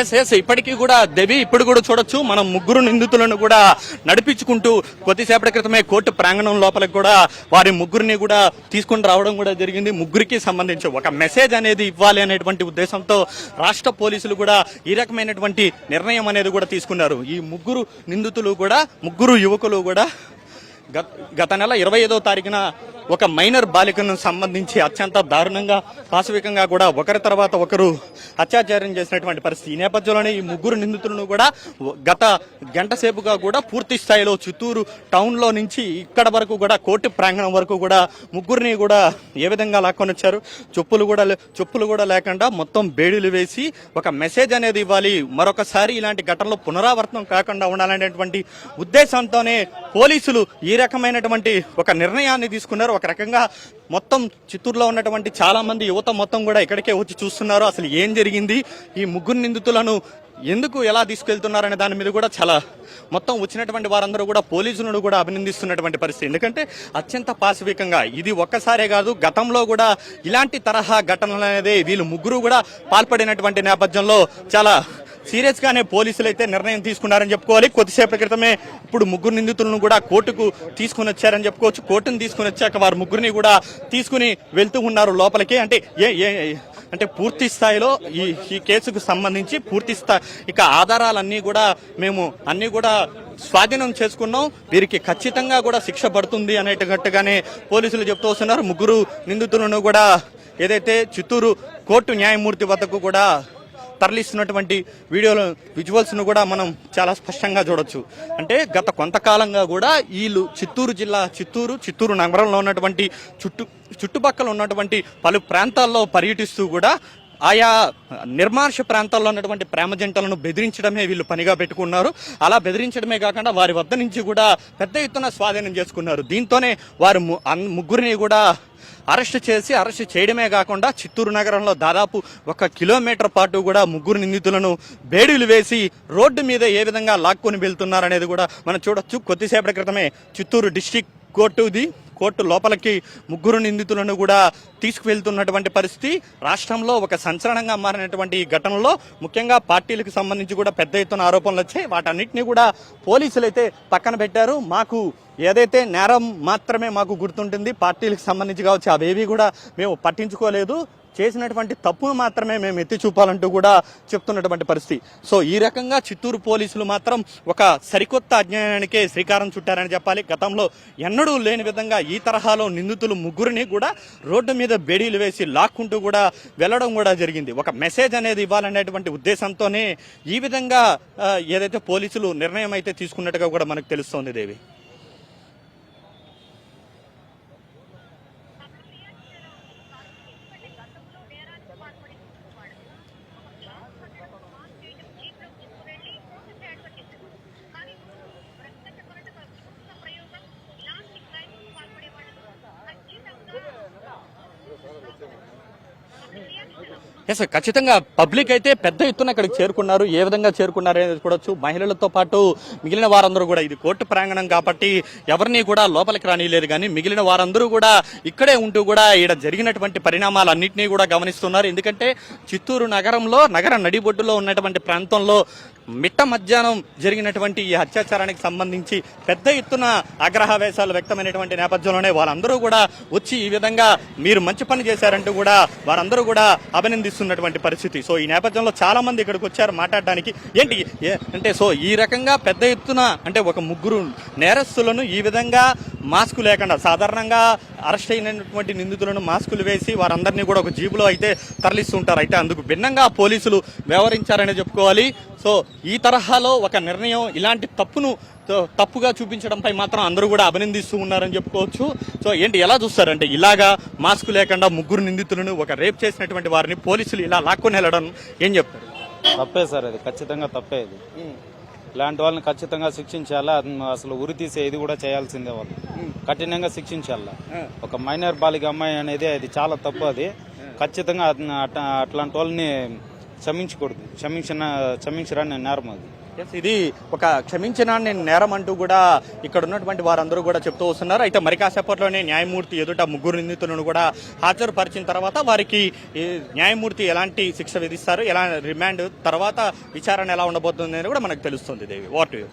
Yes yes ఇప్పటికీ కూడా దేవి ఇప్పుడు కూడా చూడొచ్చు. మనం ముగ్గురు నిందితులను కూడా నడిపించుకుంటూ కొద్దిసేపటి క్రితమే కోర్టు ప్రాంగణం లోపలికి కూడా వారి ముగ్గురిని కూడా తీసుకుని రావడం కూడా జరిగింది. ముగ్గురికి సంబంధించి ఒక మెసేజ్ అనేది ఇవ్వాలి అనేటువంటి ఉద్దేశంతో రాష్ట్ర పోలీసులు కూడా ఈ రకమైనటువంటి నిర్ణయం అనేది కూడా తీసుకున్నారు. ఈ ముగ్గురు నిందితులు కూడా ముగ్గురు యువకులు కూడా గత గత నెల ఇరవై ఐదో తారీఖున ఒక మైనర్ బాలికను సంబంధించి అత్యంత దారుణంగా పాశవికంగా కూడా ఒకరి తర్వాత ఒకరు అత్యాచారం చేసినటువంటి పరిస్థితి. ఈ నేపథ్యంలోనే ఈ ముగ్గురు నిందితులను కూడా గత గంట సేపుగా కూడా పూర్తి స్థాయిలో చిత్తూరు టౌన్లో నుంచి ఇక్కడ వరకు కూడా కోర్టు ప్రాంగణం వరకు కూడా ముగ్గురిని కూడా ఏ విధంగా లాక్కొని వచ్చారు? చెప్పులు కూడా చెప్పులు కూడా లేకుండా మొత్తం బేడీలు వేసి ఒక మెసేజ్ అనేది ఇవ్వాలి. మరొకసారి ఇలాంటి ఘటనలు పునరావర్తనం కాకుండా ఉండాలనేటువంటి ఉద్దేశంతోనే పోలీసులు ఈ రకమైనటువంటి ఒక నిర్ణయాన్ని తీసుకున్నారు. ఒక రకంగా మొత్తం చిత్తూరులో ఉన్నటువంటి చాలామంది యువత మొత్తం కూడా ఇక్కడికే వచ్చి చూస్తున్నారు. అసలు ఏం జరిగింది? ఈ ముగ్గురు నిందితులను ఎందుకు ఎలా తీసుకెళ్తున్నారనే దాని మీద కూడా చాలా మొత్తం వచ్చినటువంటి వారందరూ కూడా పోలీసులను కూడా అభినందిస్తున్నటువంటి పరిస్థితి. ఎందుకంటే అత్యంత పాశవికంగా ఇది ఒక్కసారే కాదు గతంలో కూడా ఇలాంటి తరహా ఘటనలు అనేది వీళ్ళు ముగ్గురు కూడా పాల్పడినటువంటి నేపథ్యంలో చాలా సీరియస్ గానే పోలీసులు అయితే నిర్ణయం తీసుకున్నారని చెప్పుకోవాలి. కొద్దిసేపటి క్రితమే ఇప్పుడు ముగ్గురు నిందితులను కూడా కోర్టుకు తీసుకుని వచ్చారని చెప్పుకోవచ్చు. కోర్టును తీసుకుని వచ్చాక వారు ముగ్గురిని కూడా తీసుకుని వెళ్తూ ఉన్నారు లోపలికి. అంటే ఏ ఏ అంటే పూర్తి స్థాయిలో ఈ ఈ కేసుకు సంబంధించి పూర్తి స్థాయి ఇక ఆధారాలన్నీ కూడా మేము అన్నీ కూడా స్వాధీనం చేసుకున్నాం. వీరికి ఖచ్చితంగా కూడా శిక్ష పడుతుంది అనేటట్టుగానే పోలీసులు చెప్తూ వస్తున్నారు. ముగ్గురు నిందితులను కూడా ఏదైతే చిత్తూరు కోర్టు న్యాయమూర్తి వద్దకు కూడా తరలిస్తున్నటువంటి వీడియోలు విజువల్స్ను కూడా మనం చాలా స్పష్టంగా చూడొచ్చు. అంటే గత కొంతకాలంగా కూడా వీళ్ళు చిత్తూరు జిల్లా చిత్తూరు చిత్తూరు నగరంలో ఉన్నటువంటి చుట్టు చుట్టుపక్కల ఉన్నటువంటి పలు ప్రాంతాల్లో పర్యటిస్తూ కూడా ఆయా నిర్మానుష ప్రాంతాల్లో ఉన్నటువంటి ప్రేమ జంటలను బెదిరించడమే వీళ్ళు పనిగా పెట్టుకున్నారు. అలా బెదిరించడమే కాకుండా వారి వద్ద నుంచి కూడా పెద్ద ఎత్తున స్వాధీనం చేసుకున్నారు. దీంతోనే వారు ము- ముగ్గురిని కూడా అరెస్ట్ చేసి అరెస్ట్ చేయడమే కాకుండా చిత్తూరు నగరంలో దాదాపు ఒక కిలోమీటర్ పాటు కూడా ముగ్గురు నిందితులను బేడీలు వేసి రోడ్డు మీద ఏ విధంగా లాక్కొని వెళ్తున్నారనేది కూడా మనం చూడొచ్చు. కొద్దిసేపటి క్రితమే చిత్తూరు డిస్టిక్ కోర్టుది కోర్టు లోపలికి ముగ్గురు నిందితులను కూడా తీసుకువెళ్తున్నటువంటి పరిస్థితి. రాష్ట్రంలో ఒక సంచలనంగా మారినటువంటి ఈ ఘటనలో ముఖ్యంగా పార్టీలకు సంబంధించి కూడా పెద్ద ఎత్తున ఆరోపణలు వచ్చాయి. వాటన్నిటిని కూడా పోలీసులు అయితే పక్కన పెట్టారు. మాకు ఏదైతే నేరం మాత్రమే మాకు గుర్తుంటుంది పార్టీలకు సంబంధించి కావచ్చు అవేవి కూడా మేము పట్టించుకోలేదు. చేసినటువంటి తప్పును మాత్రమే మేము ఎత్తి చూపాలంటూ కూడా చెప్తున్నటువంటి పరిస్థితి. సో ఈ రకంగా చిత్తూరు పోలీసులు మాత్రం ఒక సరికొత్త అజ్ఞానానికే శ్రీకారం చుట్టారని చెప్పాలి. గతంలో ఎన్నడూ లేని విధంగా ఈ తరహాలో నిందితులు ముగ్గురిని కూడా రోడ్డు మీద బేడీలు వేసి లాక్కుంటూ కూడా వెళ్ళడం కూడా జరిగింది. ఒక మెసేజ్ అనేది ఇవ్వాలనేటువంటి ఉద్దేశంతోనే ఈ విధంగా ఏదైతే పోలీసులు నిర్ణయం అయితే తీసుకున్నట్టుగా కూడా మనకు తెలుస్తోంది దేవి. ఎస్ ఖచ్చితంగా పబ్లిక్ అయితే పెద్ద ఎత్తున ఇక్కడికి చేరుకున్నారు. ఏ విధంగా చేరుకున్నారు అనేది చూడొచ్చు. మహిళలతో పాటు మిగిలిన వారందరూ కూడా ఇది కోర్టు ప్రాంగణం కాబట్టి ఎవరిని కూడా లోపలికి రానిలేదు కానీ మిగిలిన వారందరూ కూడా ఇక్కడే ఉంటూ కూడా ఈడ జరిగినటువంటి పరిణామాలన్నింటినీ కూడా గమనిస్తున్నారు. ఎందుకంటే చిత్తూరు నగరంలో నగర నడిబొడ్డులో ఉన్నటువంటి ప్రాంతంలో మిట్ట మధ్యాహ్నం జరిగినటువంటి ఈ అత్యాచారానికి సంబంధించి పెద్ద ఎత్తున ఆగ్రహవేశాలు వ్యక్తమైనటువంటి నేపథ్యంలోనే వాళ్ళందరూ కూడా వచ్చి ఈ విధంగా మీరు మంచి పని చేశారంటూ కూడా వారందరూ కూడా అభినందిస్తున్నటువంటి పరిస్థితి. సో ఈ నేపథ్యంలో చాలా మంది ఇక్కడికి వచ్చారు మాట్లాడడానికి. ఏంటి? ఏ- అంటే సో ఈ రకంగా పెద్ద ఎత్తున అంటే ఒక ముగ్గురు నేరస్తులను ఈ విధంగా మాస్క్ లేకుండా సాధారణంగా అరెస్ట్ అయినటువంటి నిందితులను మాస్కులు వేసి వారందరినీ కూడా ఒక జీబులో అయితే తరలిస్తుంటారు. అయితే అందుకు భిన్నంగా పోలీసులు వ్యవహరించారని చెప్పుకోవాలి. సో ఈ తరహాలో ఒక నిర్ణయం ఇలాంటి తప్పును తప్పుగా చూపించడంపై మాత్రం అందరూ కూడా అభినందిస్తూ ఉన్నారని చెప్పుకోవచ్చు. సో ఏంటి ఎలా చూస్తారంటే ఇలాగా మాస్క్ లేకుండా ముగ్గురు నిందితులను ఒక రేప్ చేసినటువంటి వారిని పోలీసులు ఇలా లాక్కొని వెళ్ళడం ఏం చెప్తారు? తప్పే సార్ అది ఖచ్చితంగా తప్పే ఇది. ఇలాంటి వాళ్ళని ఖచ్చితంగా శిక్షించాలా? అసలు ఉరి తీసే ఇది కూడా చేయాల్సిందే వాళ్ళు. కఠినంగా శిక్షించాలా? ఒక మైనర్ బాలిక అమ్మాయి అనేది అది చాలా తప్పు అది. ఖచ్చితంగా అట్- అట్- అట్లాంటి వాళ్ళని క్షమించకూడదు. క్షమించిన క్షమించరాని నేరం అది. ఎస్ ఇది ఒక క్షమించిన నేను నేరం అంటూ కూడా ఇక్కడ ఉన్నటువంటి వారందరూ కూడా చెప్తూ వస్తున్నారు. అయితే మరి కాసేపట్లోనే న్యాయమూర్తి ఎదుట ముగ్గురు నిందితులను కూడా హాజరుపరిచిన తర్వాత వారికి ఈ న్యాయమూర్తి ఎలాంటి శిక్ష విధిస్తారు? ఎలా రిమాండ్? తర్వాత విచారణ ఎలా ఉండబోతుంది అని కూడా మనకు తెలుస్తుంది దేవి. What you